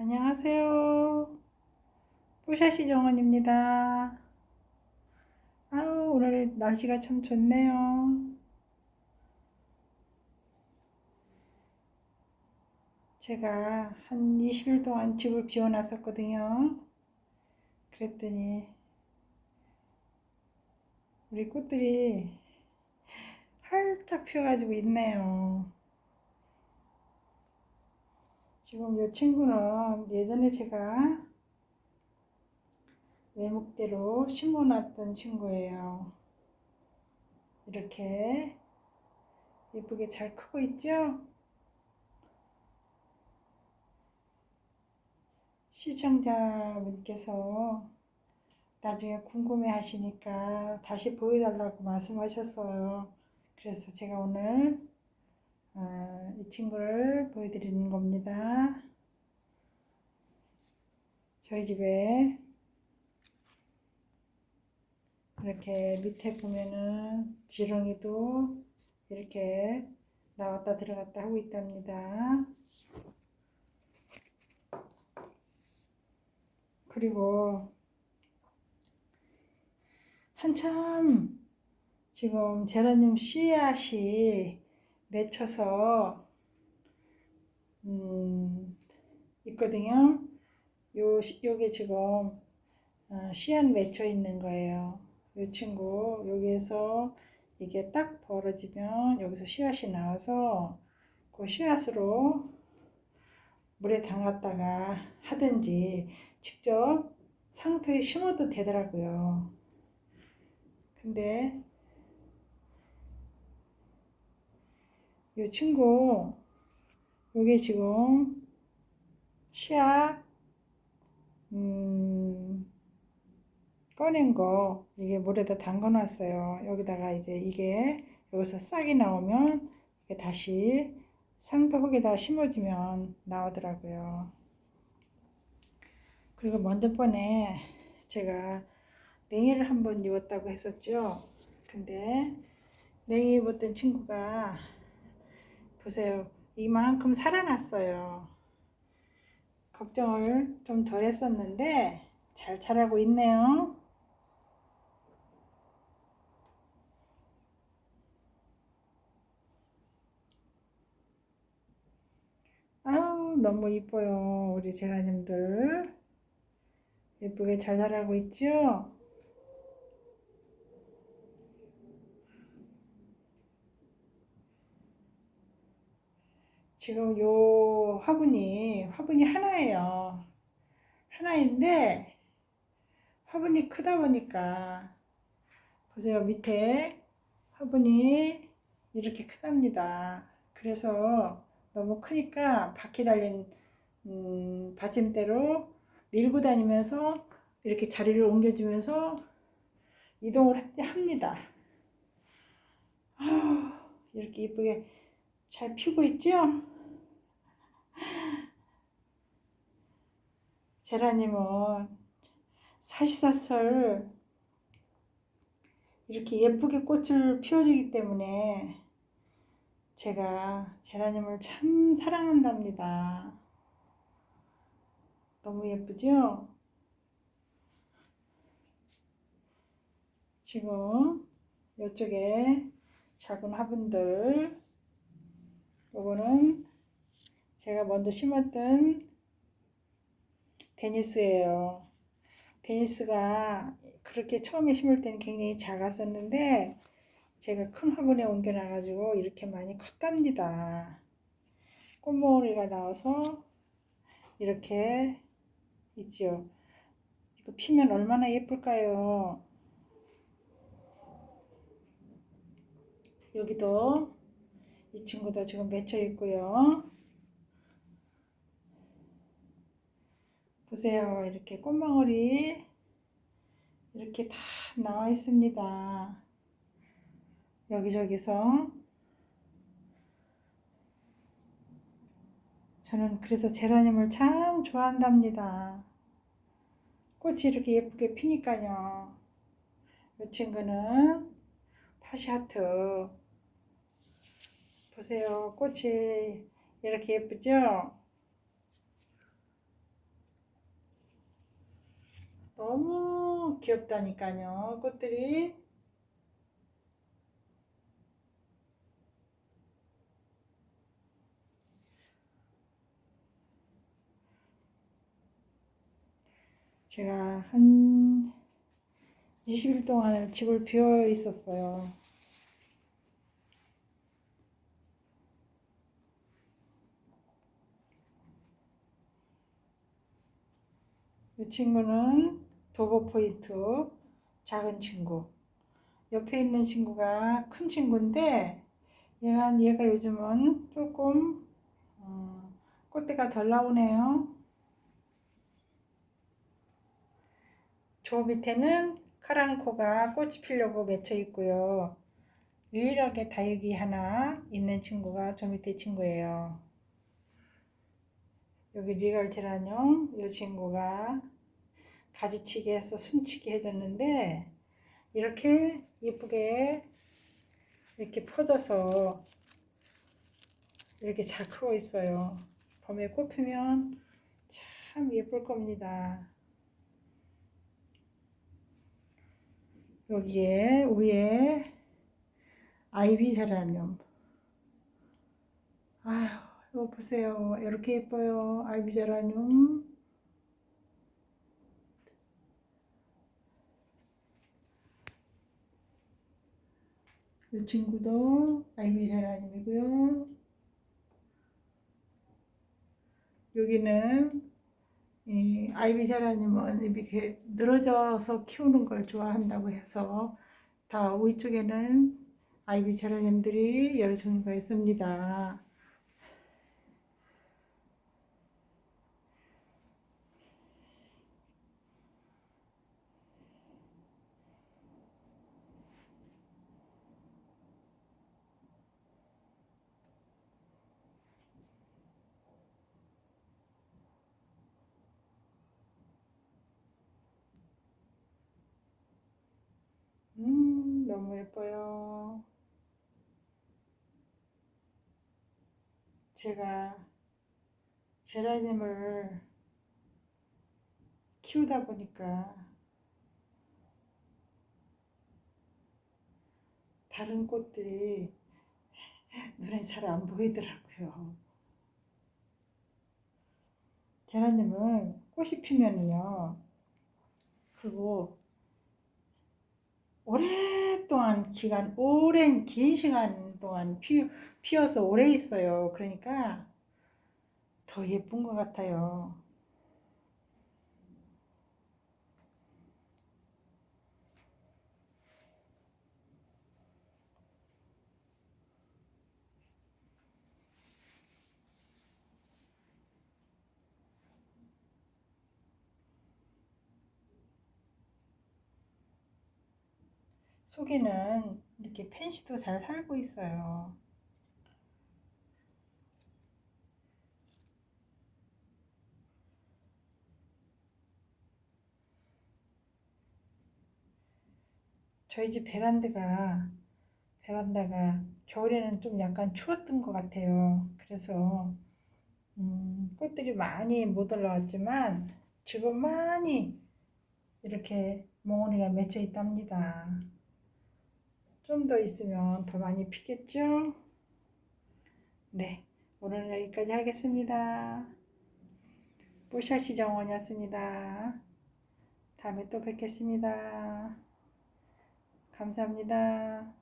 안녕하세요. 뽀샤시 정원입니다. 아우, 오늘 날씨가 참 좋네요. 제가 한 20일 동안 집을 비워놨었거든요. 그랬더니 우리 꽃들이 활짝 피어가지고 있네요. 지금 이 친구는 예전에 제가 외목대로 심어놨던 친구예요. 이렇게 예쁘게 잘 크고 있죠? 시청자분께서 나중에 궁금해 하시니까 다시 보여달라고 말씀하셨어요. 그래서 제가 오늘 어, 이 친구를 보여드리는 겁니다. 저희 집에 이렇게 밑에 보면은 지렁이도 이렇게 나왔다 들어갔다 하고 있답니다. 그리고 한참 지금 제라늄 씨앗이 맺혀서 음, 있거든요. 요 요게 지금 어, 씨앗 맺혀 있는 거예요. 이 친구 여기에서 이게 딱 벌어지면 여기서 씨앗이 나와서 그 씨앗으로 물에 담갔다가 하든지 직접 상토에 심어도 되더라고요. 근데 이 친구 요게 지금 씨앗 음, 꺼낸 거 이게 물에다 담가 놨어요. 여기다가 이제 이게 여기서 싹이 나오면 다시 상토 흙에다 심어주면 나오더라고요. 그리고 먼저 번에 제가 냉이를 한번 입었다고 했었죠. 근데 냉이 입었던 친구가 보세요. 이만큼 살아났어요. 걱정을 좀 덜 했었는데 잘 자라고 있네요. 아우 너무 이뻐요 우리 제라님들 예쁘게 잘 자라고 있죠? 지금 요 화분이 화분이 하나예요. 하나인데 화분이 크다 보니까 보세요 밑에 화분이 이렇게 크답니다. 그래서 너무 크니까 바퀴 달린 음, 받침대로 밀고 다니면서 이렇게 자리를 옮겨주면서 이동을 합니다. 아, 이렇게 예쁘게 잘 피고 있죠? 제라님은 사시사철 이렇게 예쁘게 꽃을 피워주기 때문에 제가 제라님을 참 사랑한답니다. 너무 예쁘죠? 지금 이쪽에 작은 화분들 요거는 제가 먼저 심었던 데니스예요. 데니스가 그렇게 처음에 심을 때는 굉장히 작았었는데 제가 큰 화분에 옮겨놔가지고 이렇게 많이 컸답니다. 꽃봉오리가 나와서 이렇게 있죠. 이거 피면 얼마나 예쁠까요? 여기도 이 친구도 지금 맺혀 있고요. 보세요. 이렇게 꽃망울이 이렇게 다 나와 있습니다. 여기저기서 저는 그래서 제라늄을 참 좋아한답니다. 꽃이 이렇게 예쁘게 피니까요. 이 친구는 파시하트. 보세요. 꽃이 이렇게 예쁘죠? 너무 귀엽다니까요. 꽃들이. 제가 한 20일 동안 집을 비워 있었어요. 이 친구는 도보 포인트 작은 친구. 옆에 있는 친구가 큰 친구인데 얘가 얘가 요즘은 조금 어, 꽃대가 덜 나오네요. 저 밑에는 카랑코가 꽃이 피려고 맺혀 있고요. 유일하게 다육이 하나 있는 친구가 저 밑에 친구예요. 여기 리걸 제라늄 이 친구가 가지치기 해서 순치기 해줬는데 이렇게 예쁘게 이렇게 퍼져서 이렇게 잘 크고 있어요. 봄에 꽃 피면 참 예쁠 겁니다. 여기에 위에 아이비 제라늄. 아휴, 이거 보세요. 이렇게 예뻐요. 아이비 제라늄. 이 친구도 아이비 제라늄이고요. 여기는 이 아이비 제라늄은 이렇게 늘어져서 키우는 걸 좋아한다고 해서 다 위쪽에는 아이비 제라늄들이 여러 종류가 있습니다. 음, 너무 예뻐요. 제가 제라늄을 키우다 보니까 다른 꽃들이 눈에 잘 안 보이더라고요. 제라늄은 꽃이 피면은요, 그리고 오랫동안 기간, 오랜 긴 시간 동안 피, 피어서 오래 있어요. 그러니까 더 예쁜 것 같아요. 속에는 이렇게 펜시도 잘 살고 있어요. 저희 집 베란다가 베란다가 겨울에는 좀 약간 추웠던 것 같아요. 그래서 음, 꽃들이 많이 못 올라왔지만 지금 많이 이렇게 몽원이가 맺혀 있답니다. 좀 더 있으면 더 많이 피겠죠? 네, 오늘 여기까지 하겠습니다. 뽀샤시 정원이었습니다. 다음에 또 뵙겠습니다. 감사합니다.